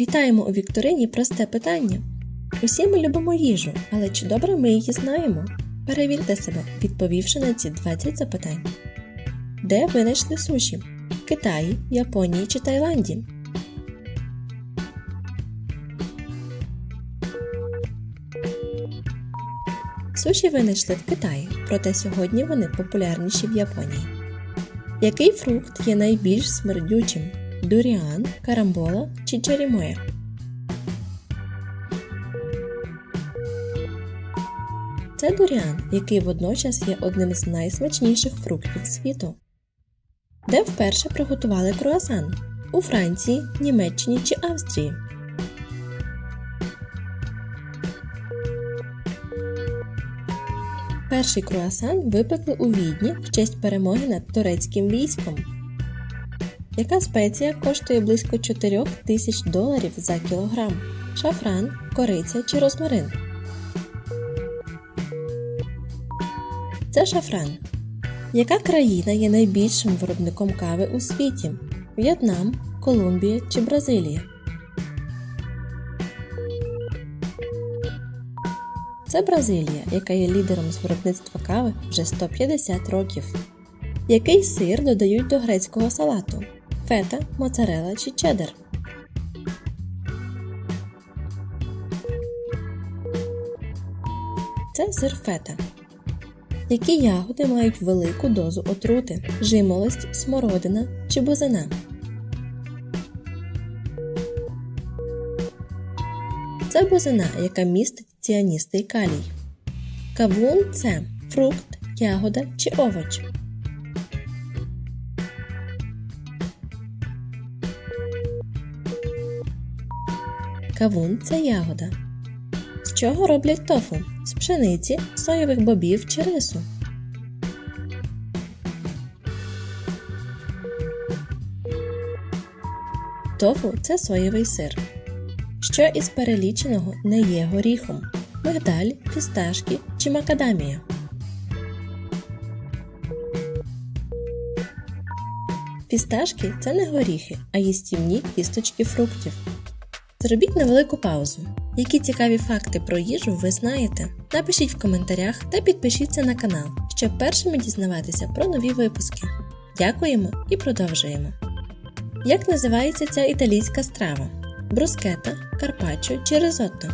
Вітаємо у Вікторині просте питання. Усі ми любимо їжу, але чи добре ми її знаємо? Перевірте себе, відповівши на ці 20 запитань. Де винайшли суші? В Китаї, Японії чи Таїланді? Суші винайшли в Китаї, проте сьогодні вони популярніші в Японії. Який фрукт є найбільш смердючим? Дуріан, карамбола чи черімоя? Це дуріан, який водночас є одним з найсмачніших фруктів світу. Де вперше приготували круасан? У Франції, Німеччині чи Австрії? Перший круасан випекли у Відні в честь перемоги над турецьким військом. Яка спеція коштує близько 4 тисяч доларів за кілограм? Шафран, кориця чи розмарин? Це шафран. Яка країна є найбільшим виробником кави у світі? В'єтнам, Колумбія чи Бразилія? Це Бразилія, яка є лідером з виробництва кави вже 150 років. Який сир додають до грецького салату? Фета, моцарела чи чеддер? Це сир фета. Які ягоди мають велику дозу отрути? Жимолость, смородина чи бузина? Це бузина, яка містить ціаністий калій. Кавун це фрукт, ягода чи овоч. Кавун це ягода. З чого роблять тофу? З пшениці, соєвих бобів чи рису. Тофу це соєвий сир. Що із переліченого не є горіхом? Мигдаль, фісташки чи макадамія? Фісташки це не горіхи, а їстівні кісточки фруктів. Зробіть невелику паузу. Які цікаві факти про їжу ви знаєте? Напишіть в коментарях та підпишіться на канал, щоб першими дізнаватися про нові випуски. Дякуємо і продовжуємо. Як називається ця італійська страва? Брускета, карпаччо чи ризотто?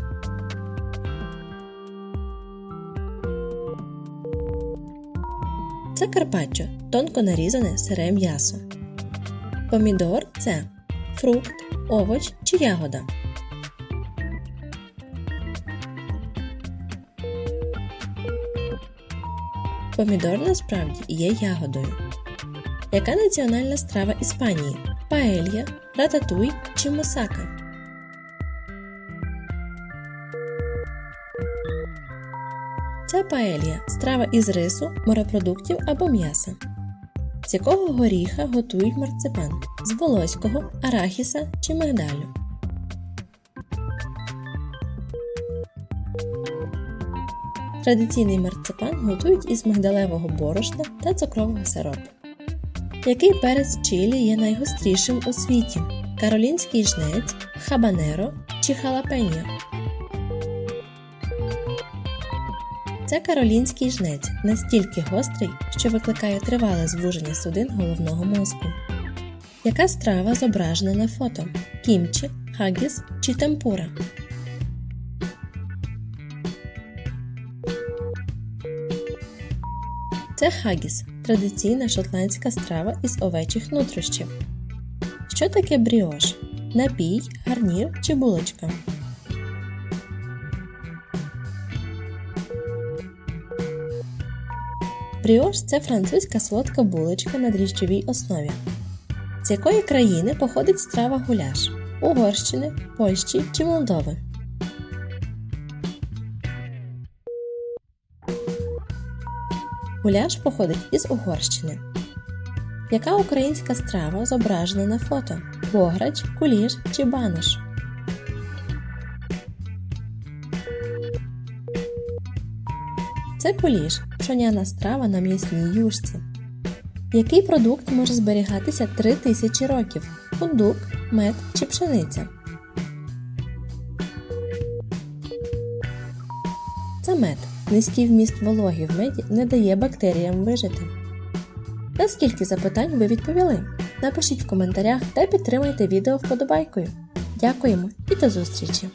Це карпаччо тонко нарізане сире м'ясо. Помідор це фрукт, овоч чи ягода. Помідор насправді є ягодою. Яка національна страва Іспанії? Паелья, рататуй чи мусака? Це паелья – страва із рису, морепродуктів або м'яса. З якого горіха готують марципан? З волоського, арахіса чи мигдалю? Традиційний марципан готують із мигдалевого борошна та цукрового сиропу. Який перець чилі є найгострішим у світі? Каролінський жнець, хабанеро чи халапеньо? Це каролінський жнець настільки гострий, що викликає тривале звуження судин головного мозку. Яка страва зображена на фото? Кімчі, хагіс чи темпура? Це хагіс традиційна шотландська страва із овечих нутрощів. Що таке бріош? Напій, гарнір чи булочка? Бріош це французька солодка булочка на дріжджовій основі. З якої країни походить страва гуляш? Угорщини, Польщі чи Молдови? Гуляш походить із Угорщини. Яка українська страва зображена на фото? Бограч, куліш чи банош? Це куліш пшоняна страва на м'ясній юшці. Який продукт може зберігатися 3000 років фундук, мед чи пшениця? Це мед. Низький вміст вологі в меді не дає бактеріям вижити. На скільки запитань ви відповіли? Напишіть в коментарях та підтримайте відео вподобайкою. Дякуємо і до зустрічі!